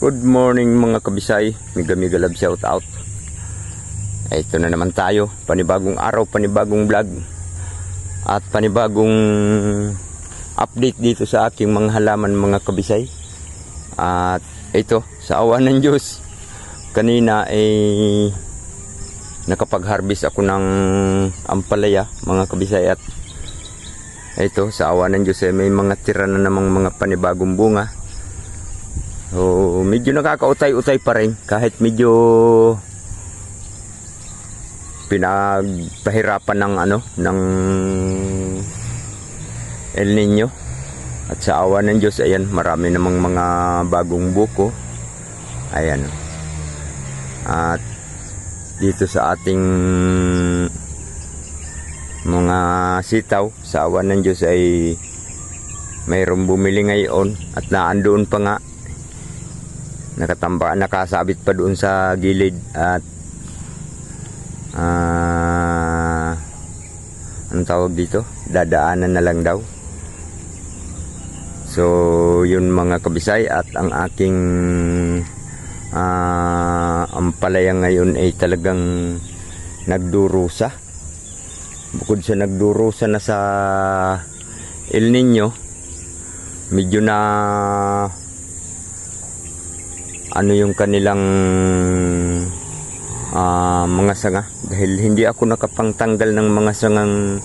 Good morning mga kabisay. Miga miga love shout out. Ito na naman tayo. Panibagong araw, panibagong vlog. At panibagong update dito sa aking mga halaman mga kabisay. At ito, sa awa ng Diyos. Kanina ay nakapag-harvest ako ng ampalaya mga kabisay at ito sa awa ng Diyos ay may mga tira na namang mga panibagong bunga So, medyo nakakautay-utay pa rin. Kahit medyo pinagpahirapan ng ano ng El Nino at sa awa ng Diyos ayan marami namang mga bagong buko. Ayan. At dito sa ating mga sitaw sa awa ng Diyos ay mayroong bumili ngayon at naandoon pa nga nakatamba nakasabit pa doon sa gilid at ah anong tawag dito? Dadaanan na lang daw. So yun mga kabisay at ang aking ah ampalaya ngayon ay talagang nagdurusa. Bukod sa nagdurusa na sa El Nino medyo na ano yung kanilang ah, mga sanga. Dahil hindi ako nakapangtanggal ng mga sangang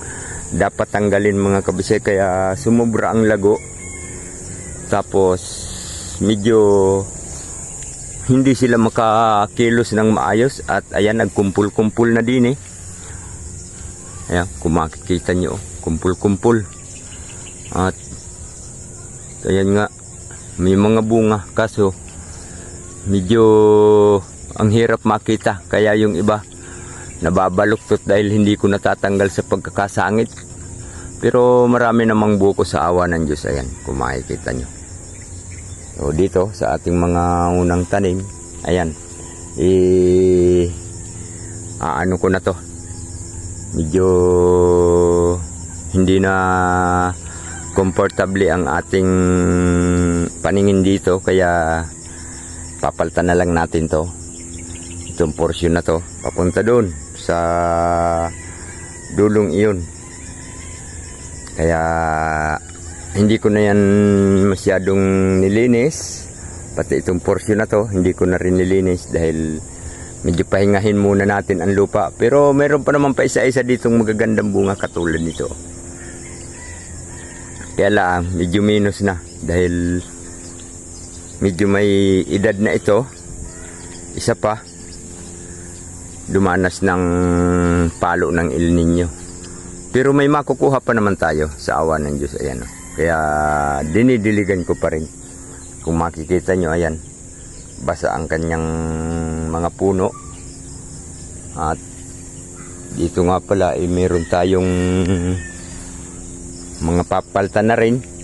dapat tanggalin mga kabisay. Kaya sumubra ang lago. Tapos medyo hindi sila makakilos ng maayos. At ayan nagkumpul-kumpul na din eh. Ayan kung makikita nyo kumpul-kumpul. At ayan nga may mga bunga. Kaso medyo ang hirap makita kaya yung iba nababaluktot dahil hindi ko natatanggal sa pagkakasangit. Pero marami namang buko sa awa ng Diyos ayan kung makikita nyo. So dito sa ating mga unang tanim ayan eh aano ko na to. Medyo hindi na komportable ang ating paningin dito kaya papalitan na lang natin to. Itong portion na to. Papunta doon sa dulong iyon. Kaya hindi ko na yan masyadong nilinis. Pati itong portion na to hindi ko na rin nilinis dahil medyo pahingahin muna natin ang lupa. Pero meron pa naman pa isa-isa ditong magagandang bunga katulad nito. Kaya lang medyo minus na dahil medyo may edad na ito. Isa pa dumanas ng palo ng El Nino. Pero may makukuha pa naman tayo sa awa ng Diyos ayan. O. kaya dinidiligan ko pa rin. Kung makikita nyo ayan basa ang kanyang mga puno. At dito nga pala eh, meron tayong mga papalta na rin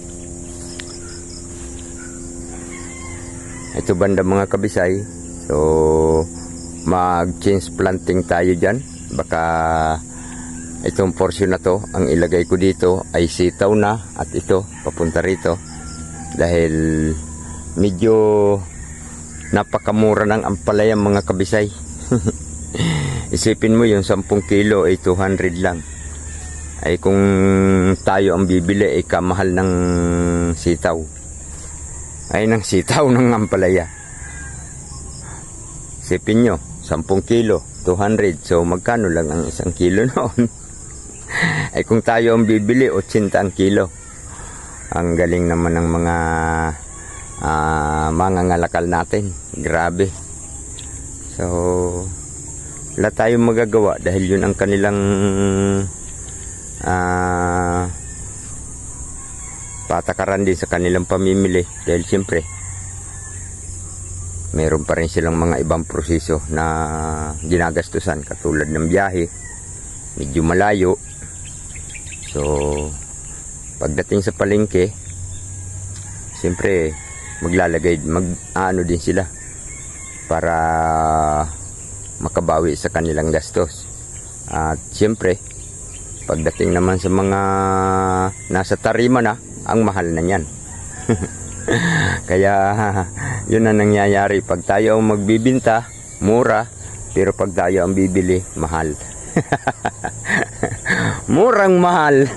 ito banda mga kabisay. So mag change planting tayo dyan. Baka itong portion na to ang ilagay ko dito ay sitaw na at ito papunta rito. Dahil medyo napakamura ng ampalaya mga kabisay. Isipin mo yung 10 kilo ay 200 lang. Ay kung tayo ang bibili ay kamahal ng sitaw ay ng sitaw ng ampalaya. Sipin nyo, 10 kilo, 200. So, magkano lang ang isang kilo noon? ay kung tayo ang bibili, 80 ang kilo. Ang galing naman ng mga uh, mga ngalakal natin. Grabe. So, wala tayong magagawa dahil yun ang kanilang patakaran din sa kanilang pamimili dahil siyempre meron pa rin silang mga ibang proseso na ginagastusan katulad ng biyahe medyo malayo. So pagdating sa palengke siyempre maglalagay mag ano din sila para makabawi sa kanilang gastos. At siyempre pagdating naman sa mga nasa tarima na ang mahal na niyan Kaya yun ang nangyayari. Pag tayo ang magbibinta, mura. Pero pag tayo ang bibili, mahal. Murang mahal.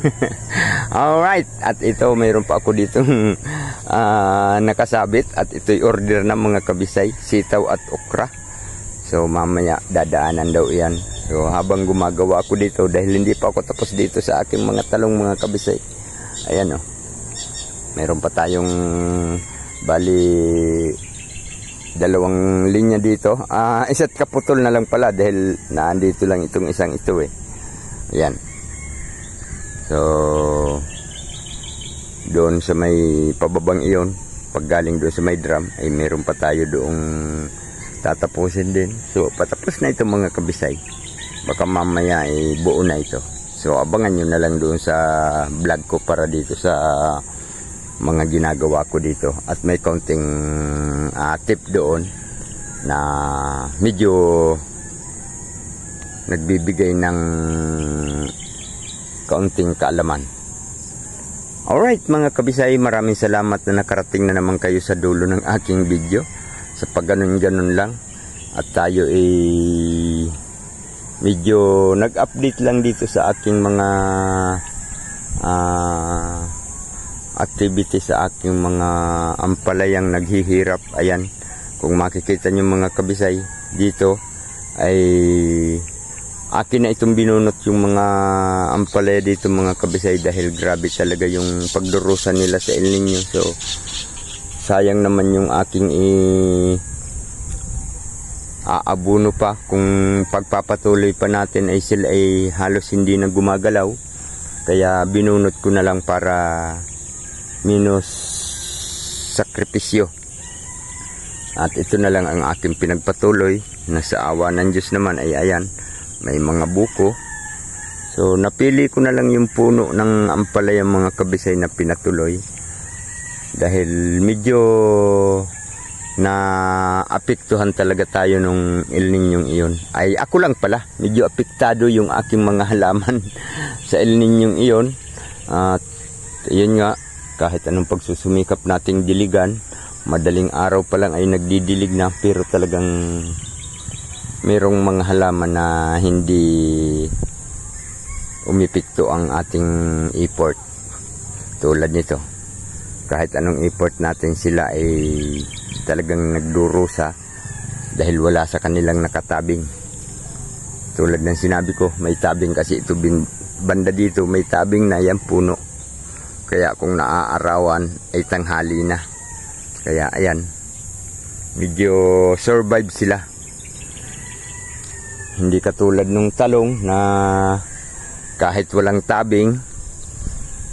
Alright. At ito, mayroon pa ako dito nakasabit. At ito'y order ng mga kabisay. Sitaw at okra. So mamaya dadaanan daw yan. So habang gumagawa ako dito dahil hindi pa ako tapos dito sa aking mga talong mga kabisay. Ayan. Oh. Meron pa tayong bali dalawang linya dito. Ah, isa't kaputol na lang pala dahil naandito lang itong isang ito eh. Ayan. So doon sa may pababang iyon, pag galing doon sa may drum ay meron pa tayo doong tatapusin din. So patapos na ito mga kabisay. Baka mamaya ay buo na ito. So abangan nyo na lang doon sa vlog ko para dito sa mga ginagawa ko dito. At may konting uh, tip doon na medyo nagbibigay ng kaunting kaalaman. Alright mga kabisay maraming salamat na nakarating na naman kayo sa dulo ng aking video. Sa pag ganun ganun lang. At tayo ay medyo nag-update lang dito sa aking mga uh, activity sa aking mga ampalayang naghihirap. Ayan, kung makikita nyo mga kabisay dito ay akin na itong binunot yung mga ampalaya dito mga kabisay dahil grabe talaga yung pagdurusan nila sa El Nino. So, sayang naman yung aking i aabuno pa kung pagpapatuloy pa natin ay sila ay halos hindi na gumagalaw kaya binunot ko na lang para minus sakripisyo. At ito na lang ang aking pinagpatuloy na sa awa ng Diyos naman ay ayan, may mga buko. So napili ko na lang yung puno ng ampalaya mga kabisay na pinatuloy dahil medyo na apektuhan talaga tayo nung El Niño iyon. Ay ako lang pala, medyo apektado yung aking mga halaman sa El Niño iyon. At yun nga, kahit anong pagsusumikap nating diligan madaling araw pa lang ay nagdidilig na pero talagang merong mga halaman na hindi umipikto ang ating effort. Tulad nito kahit anong effort natin sila ay talagang nagdurusa dahil wala sa kanilang nakatabing. Tulad ng sinabi ko may tabing kasi ito. Banda dito may tabing na yan puno kaya kung naaarawan ay tanghali na. Kaya ayan, medyo survive sila. Hindi katulad nung talong na kahit walang tabing,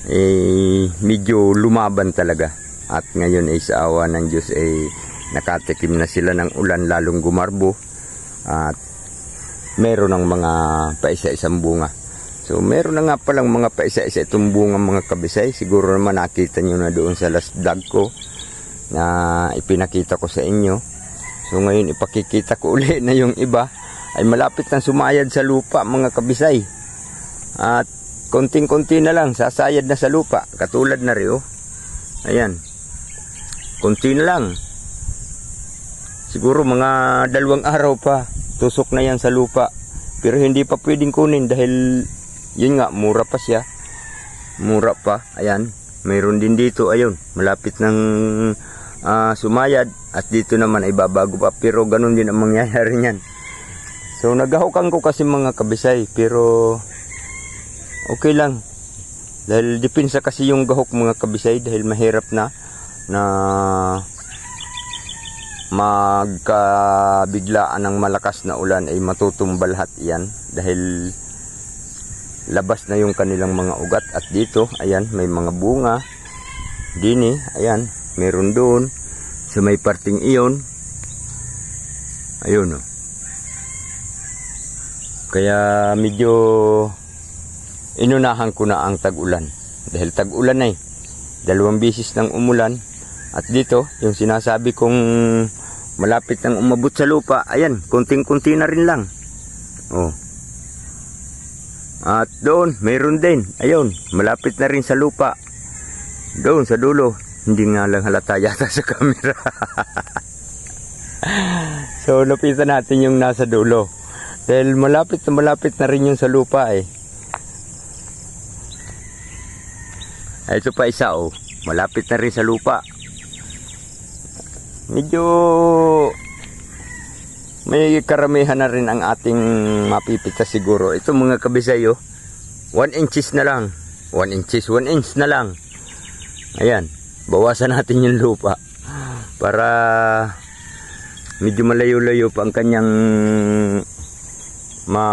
eh, medyo lumaban talaga. At ngayon ay sa awa ng Diyos ay nakatikim na sila ng ulan lalong gumarbo at meron ng mga paisa-isang bunga. So meron na nga palang mga paisa-isa itong bunga mga kabisay. Siguro naman nakita nyo na doon sa last vlog ko na ipinakita ko sa inyo. So ngayon ipakikita ko uli na yung iba ay malapit na sumayad sa lupa mga kabisay. At konting-konti na lang sasayad na sa lupa. Katulad na rin oh. Ayan. Konti na lang. Siguro mga dalawang araw pa tusok na yan sa lupa. Pero hindi pa pwedeng kunin dahil yun nga mura pa siya. Mura pa. Ayan mayroon din dito ayun malapit ng uh, sumayad. At dito naman ay babago pa pero ganun din ang mangyayari niyan. So nagahukan ko kasi mga kabisay pero okay lang. Dahil dipinsa kasi yung gahok mga kabisay dahil mahirap na na magkabiglaan ng malakas na ulan ay matutumbal lahat yan. Dahil labas na yung kanilang mga ugat at dito ayan may mga bunga. Dini ayan meron doon. Sa may parting iyon. Ayun oh. kaya medyo inunahan ko na ang tag-ulan. Dahil tag-ulan na eh. Dalawang bisis nang umulan. At dito yung sinasabi kong malapit nang umabot sa lupa ayan kunting-kunti na rin lang. Oh at doon, mayroon din. Ayun, malapit na rin sa lupa. Doon, sa dulo. Hindi nga lang halata yata sa camera. so, lapitan natin yung nasa dulo. Dahil malapit na malapit na rin yung sa lupa eh. Ay, ito pa isa oh. Malapit na rin sa lupa. Medyo may karamihan na rin ang ating mapipita siguro. Ito mga kabisayo, 1 inches na lang. 1 inches, 1 inch na lang. Ayan, bawasan natin yung lupa para medyo malayo-layo pa ang kanyang ma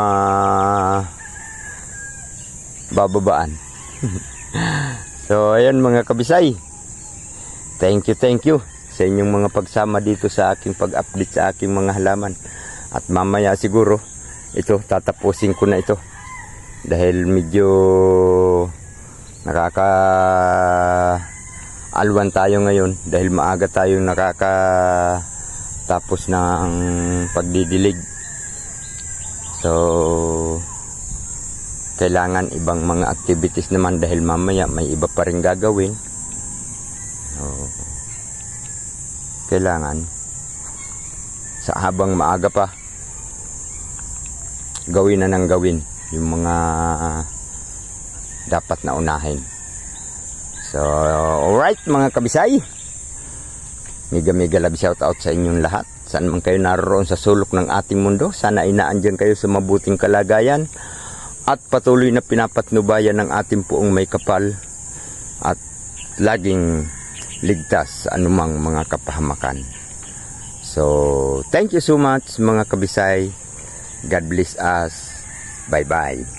bababaan. so, ayan mga kabisay. Thank you, thank you sa inyong mga pagsama dito sa aking pag-update sa aking mga halaman. At mamaya siguro, ito, tatapusin ko na ito. Dahil medyo nakaka alwan tayo ngayon dahil maaga tayong nakaka tapos ng pagdidilig. So, kailangan ibang mga activities naman dahil mamaya may iba pa rin gagawin. So, kailangan sa habang maaga pa gawin na ng gawin yung mga dapat na unahin. So, alright mga kabisay. Mega mega love shout out sa inyong lahat. Saan man kayo naroon sa sulok ng ating mundo. Sana inaandyan kayo sa mabuting kalagayan. At patuloy na pinapatnubayan ng ating puong may kapal. At laging ligtas sa anumang mga kapahamakan. So, thank you so much mga kabisay. God bless us. Bye-bye.